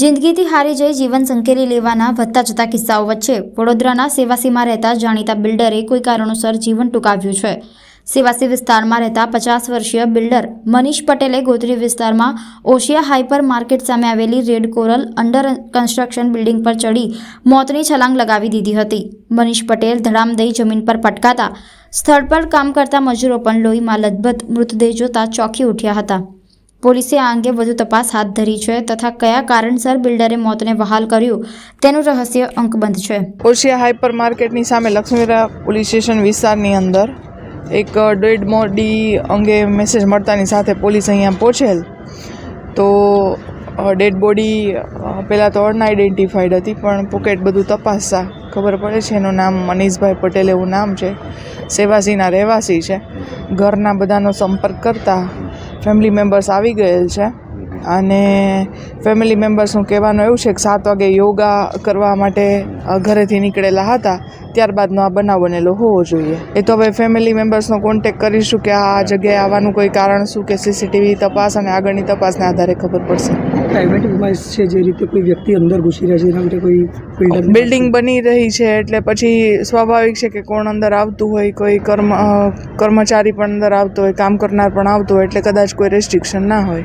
જિંદગીથી હારી જઈ જીવન સંકેલી લેવાના વધતા જતા કિસ્સાઓ વચ્ચે વડોદરાના સેવાસીમાં રહેતા જાણીતા બિલ્ડરે કોઈ કારણોસર જીવન ટૂંકાવ્યું છે. સેવાસી વિસ્તારમાં રહેતા પચાસ વર્ષીય બિલ્ડર મનીષ પટેલે ગોત્રી વિસ્તારમાં ઓશિયા હાઇપર માર્કેટ સામે આવેલી red coral under construction building પર ચડી મોતની છલાંગ લગાવી દીધી હતી. મનીષ પટેલ ધડામ દઈ જમીન પર પટકાતા સ્થળ પર કામ કરતા મજૂરો પણ લોહીમાં લથબથ મૃતદેહ જોતા ચોંકી ઉઠ્યા હતા. પોલીસે આ અંગે વધુ તપાસ હાથ ધરી છે તથા કયા કારણસર બિલ્ડરે મોતને વહાલ કર્યું તેનું રહસ્ય અંકબંધ છે. ઓશિયા હાઇપર માર્કેટની સામે લક્ષ્મીરા પોલીસ સ્ટેશન વિસ્તારની અંદર એક ડેડ મોડી અંગે મેસેજ મળતાની સાથે પોલીસ અહીંયા પહોંચેલ. તો ડેડ બોડી પહેલાં તો અનઆઇડેન્ટિફાઈડ હતી, પણ પોકેટ બધું તપાસતા ખબર પડે છે એનું નામ મનીષભાઈ પટેલ એવું નામ છે. સેવાસીના રહેવાસી છે. ઘરના બધાનો સંપર્ક કરતા ફેમિલી મેમ્બર્સ આવી ગયેલ છે. અને ફેમિલી મેમ્બર્સનું કહેવાનું એવું છે કે સાત વાગે યોગા કરવા માટે ઘરેથી નીકળેલા હતા. ત્યારબાદનો આ બનાવ બનેલો હોવો જોઈએ. એ તો હવે ફેમિલી મેમ્બર્સનો કોન્ટેક કરીશું કે આ જગ્યાએ આવવાનું કોઈ કારણ શું કે સીસીટીવી તપાસ અને આગળની તપાસને આધારે ખબર પડશે. પ્રાઇવેટ વિમાસ છે જે રીતે કોઈ વ્યક્તિ અંદર ઘૂસી રહ્યા છે એના માટે કોઈ બિલ્ડિંગ બની રહી છે એટલે પછી સ્વાભાવિક છે કે કોણ અંદર આવતું હોય કોઈ કર્મ કર્મચારી પણ અંદર આવતો હોય કામ કરનાર પણ આવતો હોય એટલે કદાચ કોઈ રેસ્ટ્રિક્શન ના હોય.